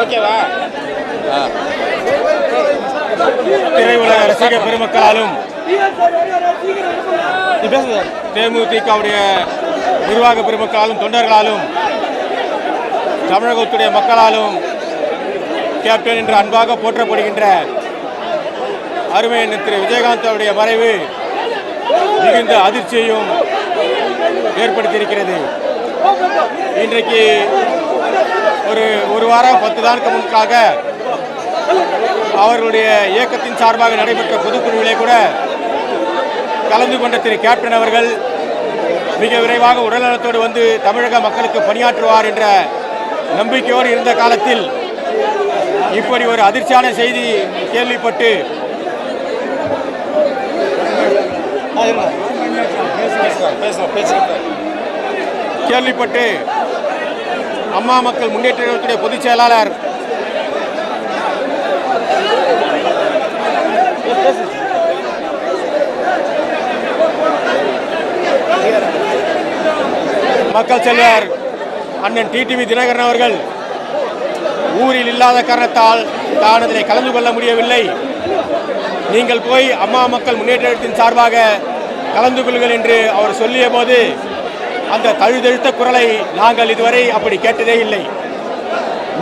ஓகேவா? திரையுலக ரசிக பெருமக்களாலும் தேமுதிகவுடைய நிர்வாக பெருமக்களாலும் தொண்டர்களாலும் தமிழகத்துடைய மக்களாலும் கேப்டன் என்று அன்பாக போற்றப்படுகின்ற அருமை திரு விஜயகாந்த் அவருடைய மறைவு மிகுந்த அதிர்ச்சியையும் ஏற்படுத்தியிருக்கிறது. இன்றைக்கு ஒரு ஒரு வாரம் பத்து நாளுக்கு முன்பாக அவர்களுடைய இயக்கத்தின் சார்பாக நடைபெற்ற பொதுக்குழுவிலே கூட கலந்து கொண்ட திரு கேப்டன் அவர்கள் மிக விரைவாக உடல்நலத்தோடு வந்து தமிழக மக்களுக்கு பணியாற்றுவார் என்ற நம்பிக்கையோடு இருந்த காலத்தில் இப்படி ஒரு அதிர்ச்சியான செய்தி கேள்விப்பட்டு கேள்விப்பட்டு அம்மா மக்கள் முன்னேற்ற கழகத்துடைய பொதுச் செயலாளர். மக்கள் செல்வர் அண்ணன் டிடிவி தினகரன் அவர்கள் ஊரில் இல்லாத காரணத்தால் தான் அதில் கலந்து கொள்ள முடியவில்லை. நீங்கள் போய் அம்மா மக்கள் முன்னேற்றத்தின் சார்பாக கலந்து கொள்ளுங்கள் என்று அவர் சொல்லிய போது அந்த தழுதெழுத்த குரலை நாங்கள் இதுவரை அப்படி கேட்டதே இல்லை.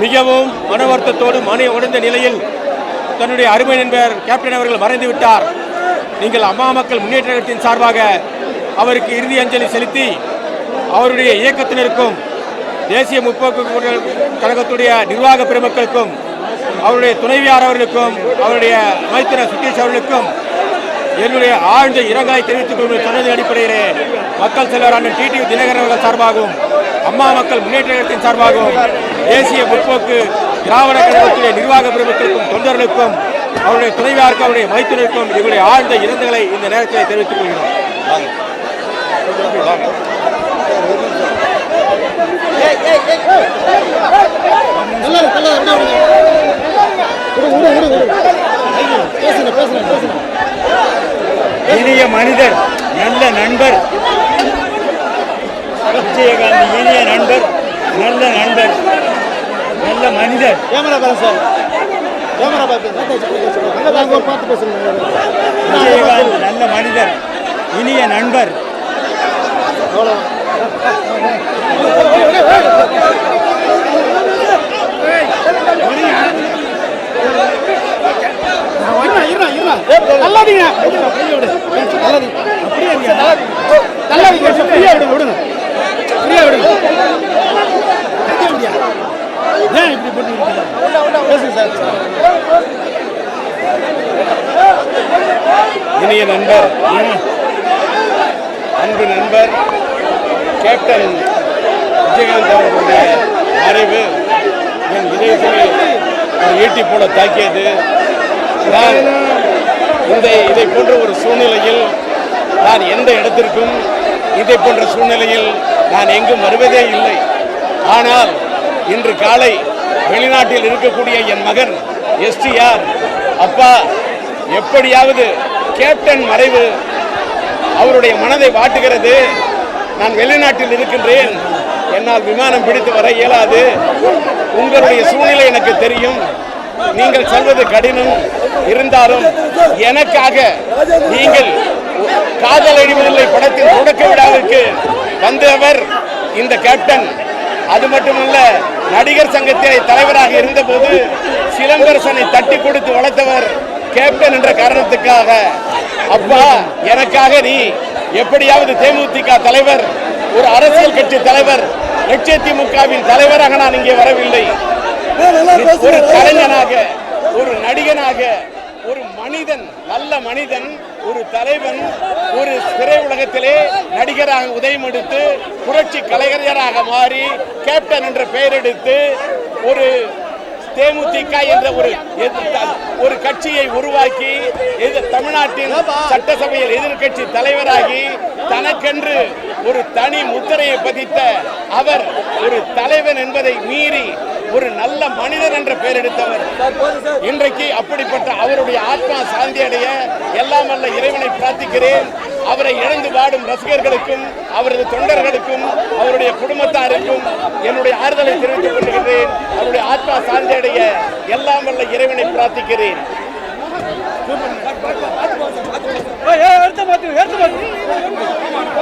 மிகவும் மன வருத்தத்தோடு மன உடைந்த நிலையில் தன்னுடைய அருமை நண்பர் கேப்டன் அவர்கள் மறைந்து விட்டார். நீங்கள் அம்மா மக்கள் முன்னேற்றத்தின் சார்பாக அவருக்கு இறுதி அஞ்சலி செலுத்தி அவருடைய இயக்கத்தினருக்கும் தேசிய முற்போக்கு கழகத்துடைய நிர்வாக பெருமக்களுக்கும் அவருடைய துணைவியார் அவர்களுக்கும் அவருடைய மைத்திர சுட்டீஷ் அவர்களுக்கும் என்னுடைய ஆழ்ந்த இரங்கலை தெரிவித்துக் கொள்வது சொன்னதன் அடிப்படையிலே மக்கள் செல்வர் அண்ணன் டிடிவி தினகரன் அவர்கள் சார்பாகவும் அம்மா மக்கள் முன்னேற்ற கழகத்தின் சார்பாகவும் தேசிய முற்போக்கு திராவிட கழகத்துடைய நிர்வாக பெருமக்களுக்கும் தொண்டர்களுக்கும் அவருடைய துணைவியாருக்கும் அவருடைய மைத்துனருக்கும் இவருடைய ஆழ்ந்த இரங்கலை இந்த நேரத்தில் தெரிவித்துக் கொள்கிறோம். இனிய மனிதர் நல்ல நண்பர் விஜயகாந்த் இனிய நண்பர் நல்ல நண்பர் நல்ல மனிதர் கேமரா பாருங்க சார் கேமரா பார்த்து பார்த்து பேசுங்க விஜயகாந்த் நல்ல மனிதர் இனிய நண்பர் நல்லாதீங்க இனிய நண்பர் அன்பு நண்பர் கேப்டன் விஜயகாந்த் அவர்களுடைய மறைவு என் இதயத்திலே ஈட்டி போல தாக்கியது. நான் இந்த இதை போன்ற ஒரு சூழ்நிலையில் நான் எந்த இடத்திற்கும் இதை போன்ற சூழ்நிலையில் நான் எங்கும் வருவதே இல்லை. ஆனால் இன்று காலை வெளிநாட்டில் இருக்கக்கூடிய என் மகன் எஸ்டிஆர் அப்பா எப்படியாவது கேப்டன் மறைவு அவருடைய மனதை வாட்டுகிறது. நான் வெளிநாட்டில் இருக்கின்றேன். என்னால் விமானம் பிடித்து வர இயலாது. உங்களுடைய சூழ்நிலை எனக்கு தெரியும். நீங்கள் சொல்வது கடினம். இருந்தாலும் எனக்காக நீங்கள் காதல் அடிவதில்லை படத்தின் தொடக்க விழாவிற்கு வந்தவர் இந்த கேப்டன். அது மட்டுமல்ல நடிகர் சங்கத்திலே தலைவராக இருந்தபோது சிலம்பரசனை தட்டி கொடுத்து வளர்த்தவர் கேப்டன் என்ற காரணத்துக்காக. அப்பா எனக்காக நீ எப்படியாவது தேமுதிக தலைவர் ஒரு அரசியல் கட்சி தலைவர் திமுகவின் தலைவராக நான் இங்கே வரவில்லை. ஒரு கலைஞனாக ஒரு நடிகனாக ஒரு மனிதன் நல்ல மனிதன் ஒரு தலைவன் ஒரு திரை உலகத்திலே நடிகராக உதயம் எடுத்து புரட்சி கலைஞராக மாறி கேப்டன் என்ற பெயர் எடுத்து ஒரு தேமுதிக என்ற ஒரு ஒரு கட்சியை உருவாக்கி தமிழ்நாட்டின் சட்டசபையில் எதிர்க்கட்சி தலைவராகி தனக்கென்று ஒரு தனி முத்திரையை பதித்த அவர் ஒரு தலைவன் என்பதை மீறி ஒரு நல்ல மனிதன் என்ற பெயர் எடுத்தவர். இன்றைக்கு அப்படிப்பட்ட அவருடைய ஆத்மா சாந்தி அடைய எல்லாம் இறைவனை பிரார்த்திக்கிறேன். அவரை இழந்து வாடும் ரசிகர்களுக்கும் அவரது தொண்டர்களுக்கும் அவருடைய குடும்பத்தாருக்கும் என்னுடைய ஆறுதலை தெரிவித்துக் கொள்கிறேன் அவருடைய ஆத்மா சாந்தியடைய எல்லாம் வல்ல இறைவனை பிரார்த்திக்கிறேன்.